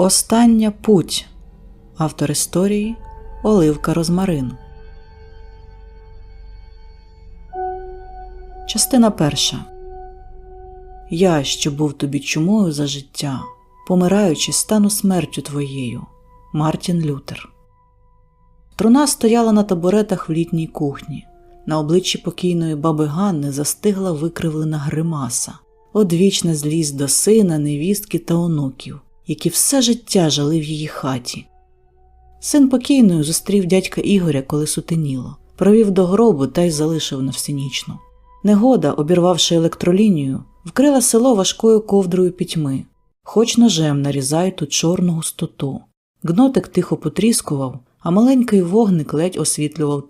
Остання путь. Автор історії Оливка Розмарин. Частина перша. Я, що був тобі чумою за життя, помираючи, стану смертю твоєю. Мартін Лютер. Труна стояла на табуретах в літній кухні. На обличчі покійної баби Ганни застигла викривлена гримаса, одвічна злість до сина, невістки та онуків, які все життя жили в її хаті. Син покійної зустрів дядька Ігоря, коли сутеніло, провів до гробу та й залишив на всенічну. Негода, обірвавши електролінію, вкрила село важкою ковдрою пітьми, хоч ножем нарізай ту чорну густоту. Гнотик тихо потріскував, а маленький вогник ледь освітлював